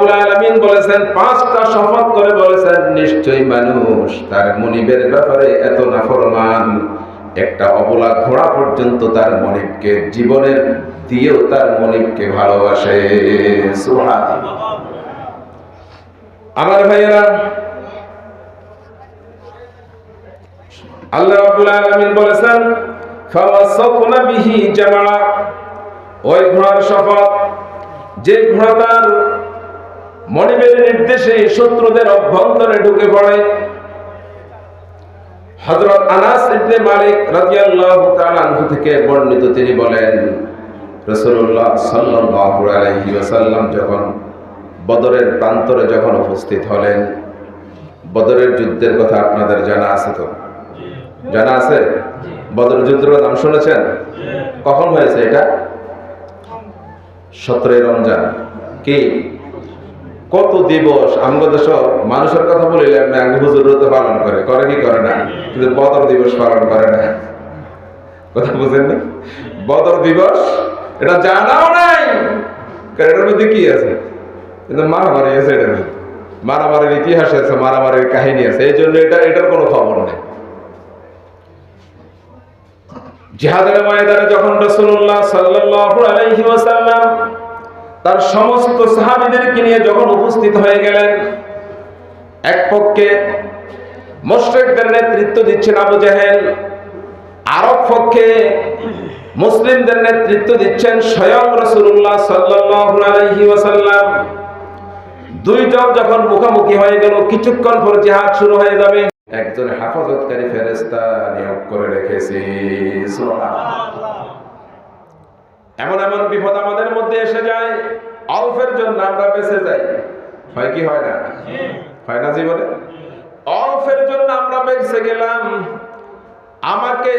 রাব্বুল আলামিন বলেছেন, পাঁচটা শপথ করে বলেছেন, নিশ্চয়ই মানুষ তার মনিবের ব্যাপারে এত নাফরমান। একটা অবলা ঘোড়া পর্যন্ত তার মনিবকে, জীবনের দিয়েও তার মনিবকে ভালোবাসে। আমার ভাইয়েরা, আল্লাহ রাব্বুল আলামিন বলেছেন ফাওয়াসাকনা বিহি জামা ওই ঘোড়ার শপথ, যে ঘোড়া তার মনিবের নির্দেশে শত্রুদের অভ্যন্তরে ঢুকে পড়ে। হযরত আনাস ইবনে মালিক রাদিয়াল্লাহু তাআলা আনহু থেকে বর্ণিত তিনি বলেন, রাসূলুল্লাহ সাল্লাল্লাহু আলাইহি ওয়াসাল্লাম যখন বদরের প্রান্তরে যখন উপস্থিত হলেন, বদরের যুদ্ধের কথা আপনাদের জানা আছে তো? জানা আছে? বদর যুদ্ধের নাম শুনেছেন? কখন হয়েছে এটা? সতেরোই রমজান। কি? কত দিবস আমগো দেশ মানুষের কথা বলিলে আপনি আগে হুজুরতে পালন করে করে কি করে না? কিন্তু বদর দিবস পালন করে না। কথা বুঝেন না? বদর দিবস, এটা জানাও নাই। এটার মধ্যে কি আছে? কিন্তু মারামারি আছে এটার মধ্যে মারামারির ইতিহাস আছে, মারামারির কাহিনী আছে। এই জন্য এটা এটার কোনো খবর নেই। জিহাদের ময়দানে যখন রাসূলুল্লাহ সাল্লাল্লাহু আলাইহি ওয়াসাল্লাম তার সমস্ত সাহাবীদেরকে নিয়ে যখন উপস্থিত হয়ে গেলেন, এক পক্ষে মুশরিকদের নেতৃত্ব দিচ্ছেন আবু জাহেল, আরব পক্ষে মুসলিমদের নেতৃত্ব দিচ্ছেন স্বয়ং রাসূলুল্লাহ সাল্লাল্লাহু আলাইহি ওয়াসাল্লাম। দুইজন যখন মুখোমুখি হয়ে গেল, কিছুক্ষণ পর জিহাদ শুরু হয়ে যাবে। একজন হেফাজতকারী ফেরেস্তা নিয়োগ করে রেখেছি। এমন এমন বিপদ আমাদের মধ্যে এসে যায় অল্পের জন্য আমরা বেঁচে যাই। হয় কি, হয় না? হয় না জীবনে? অল্পের জন্য আমরা বেঁচে গেলাম। আমাকে